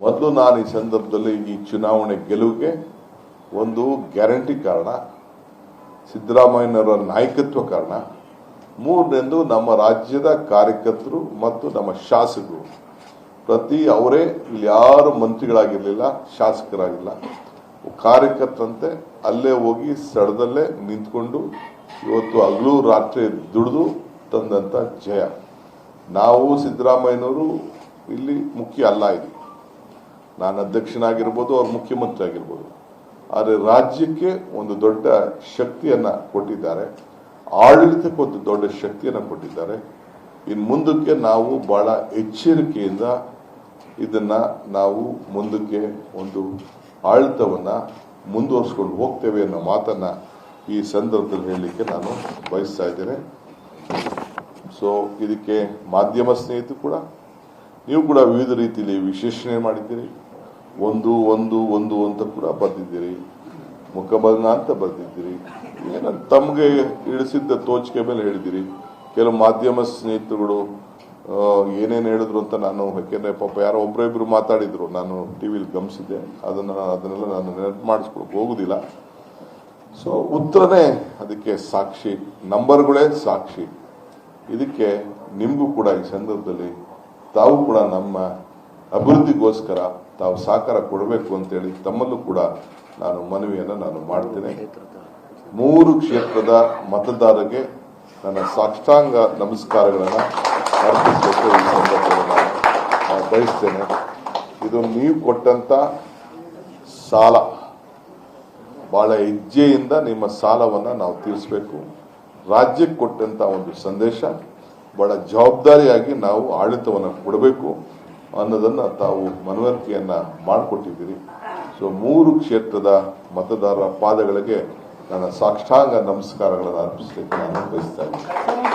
ಮೊದಲು ನಾನು ಈ ಸಂದರ್ಭದಲ್ಲಿ ಈ ಚುನಾವಣೆ ಗೆಲುವಿಗೆ ಒಂದು ಗ್ಯಾರಂಟಿ ಕಾರಣ, ಸಿದ್ದರಾಮಯ್ಯನವರ ನಾಯಕತ್ವ ಕಾರಣ, ಮೂರನೆಂದು ನಮ್ಮ ರಾಜ್ಯದ ಕಾರ್ಯಕರ್ತರು ಮತ್ತು ನಮ್ಮ ಶಾಸಕರು. ಪ್ರತಿ ಅವರೇ ಇಲ್ಲಿ ಯಾರು ಮಂತ್ರಿಗಳಾಗಿರಲಿಲ್ಲ, ಶಾಸಕರಾಗಿಲ್ಲ. ಕಾರ್ಯಕರ್ತರಂತೆ ಅಲ್ಲೇ ಹೋಗಿ ಸ್ಥಳದಲ್ಲೇ ನಿಂತ್ಕೊಂಡು ಇವತ್ತು ಹಗಲು ರಾತ್ರಿ ದುಡಿದು ತಂದಂತ ಜಯ. ನಾವು ಸಿದ್ದರಾಮಯ್ಯನವರು ಇಲ್ಲಿ ಮುಖ್ಯ ಅಲ್ಲ ಇದು ನಾನು ಅಧ್ಯಕ್ಷನಾಗಿರ್ಬೋದು ಅವ್ರು ಮುಖ್ಯಮಂತ್ರಿ ಆಗಿರ್ಬೋದು. ಆದರೆ ರಾಜ್ಯಕ್ಕೆ ಒಂದು ದೊಡ್ಡ ಶಕ್ತಿಯನ್ನ ಕೊಟ್ಟಿದ್ದಾರೆ. ಆಡಳಿತಕ್ಕೆ ಒಂದು ದೊಡ್ಡ ಶಕ್ತಿಯನ್ನು ಕೊಟ್ಟಿದ್ದಾರೆ. ಇನ್ನು ಮುಂದಕ್ಕೆ ನಾವು ಬಹಳ ಎಚ್ಚರಿಕೆಯಿಂದ ಇದನ್ನ ನಾವು ಮುಂದಕ್ಕೆ ಒಂದು ಆಡಳಿತವನ್ನು ಮುಂದುವರಿಸ್ಕೊಂಡು ಹೋಗ್ತೇವೆ ಅನ್ನೋ ಮಾತನ್ನ ಈ ಸಂದರ್ಭದಲ್ಲಿ ಹೇಳಲಿಕ್ಕೆ ನಾನು ಬಯಸ್ತಾ ಇದ್ದೇನೆ. ಸೊ ಇದಕ್ಕೆ ಮಾಧ್ಯಮ ಸ್ನೇಹಿತರು ಕೂಡ, ನೀವು ಕೂಡ ವಿವಿಧ ರೀತಿಯಲ್ಲಿ ವಿಶ್ಲೇಷಣೆ ಮಾಡಿದ್ದೀರಿ. ಒಂದು ಒಂದು ಒಂದು ಅಂತ ಕೂಡ ಬರೆದಿದ್ದೀರಿ. ಮುಖಬಂಧ ಅಂತ ಬರೆದಿದ್ದೀರಿ. ಏನ ತಮಗೆ ಇಳಿಸಿದ್ದ ತೋಚಿಕೆ ಮೇಲೆ ಹೇಳಿದ್ದೀರಿ. ಕೆಲವು ಮಾಧ್ಯಮ ಸ್ನೇಹಿತರುಗಳು ಏನೇನು ಹೇಳಿದ್ರು ಅಂತ ನಾನು, ಯಾಕೆಂದ್ರೆ ಪಾಪ ಯಾರೋ ಒಬ್ಬರೊಬ್ಬರು ಮಾತಾಡಿದ್ರು. ನಾನು ಟಿವಿಲಿ ಗಮನಿಸಿದ್ದೆ. ಅದನ್ನ, ಅದನ್ನೆಲ್ಲ ನಾನು ನೆನಪು ಮಾಡಿಸ್ಕೊಳಕ್ ಹೋಗುದಿಲ್ಲ. ಸೊ ಉತ್ತರನೇ ಅದಕ್ಕೆ ಸಾಕ್ಷಿ, ನಂಬರ್ಗಳೇ ಸಾಕ್ಷಿ. ಇದಕ್ಕೆ ನಿಮಗೂ ಕೂಡ ಈ ಸಂದರ್ಭದಲ್ಲಿ ತಾವು ಕೂಡ ನಮ್ಮ ಅಭಿವೃದ್ಧಿಗೋಸ್ಕರ ತಾವು ಸಹಕಾರ ಕೊಡಬೇಕು ಅಂತೇಳಿ ತಮ್ಮಲ್ಲೂ ಕೂಡ ನಾನು ಮನವಿಯನ್ನು ನಾನು ಮಾಡ್ತೇನೆ. ಮೂರು ಕ್ಷೇತ್ರದ ಮತದಾರರಿಗೆ ನನ್ನ ಸಾಷ್ಟಾಂಗ ನಮಸ್ಕಾರಗಳನ್ನು ಈ ಸಂದರ್ಭದಲ್ಲಿ ನಾನು. ನಾನು ಬಯಸ್ತೇನೆ. ಇದು ನೀವು ಕೊಟ್ಟಂತ ಸಾಲ, ಬಹಳ ಹೆಜ್ಜೆಯಿಂದ ನಿಮ್ಮ ಸಾಲವನ್ನ ನಾವು ತೀರಿಸಬೇಕು. ರಾಜ್ಯಕ್ಕೆ ಕೊಟ್ಟಂತ ಒಂದು ಸಂದೇಶ, ಬಹಳ ಜವಾಬ್ದಾರಿಯಾಗಿ ನಾವು ಆಡಳಿತವನ್ನು ಕೊಡಬೇಕು. ಅನ್ನೋದನ್ನ ತಾವು ಮನವರಿಕೆಯನ್ನ ಮಾಡಿಕೊಟ್ಟಿದ್ದೀರಿ. ಸೊ ಮೂರು ಕ್ಷೇತ್ರದ ಮತದಾರರ ಪಾದಗಳಿಗೆ ನನ್ನ ಸಾಕ್ಷಾಂಗ ನಮಸ್ಕಾರಗಳನ್ನು ಅರ್ಪಿಸಲಿಕ್ಕೆ ನಾನು ಬಯಸ್ತಾ ಇದ್ದೀನಿ.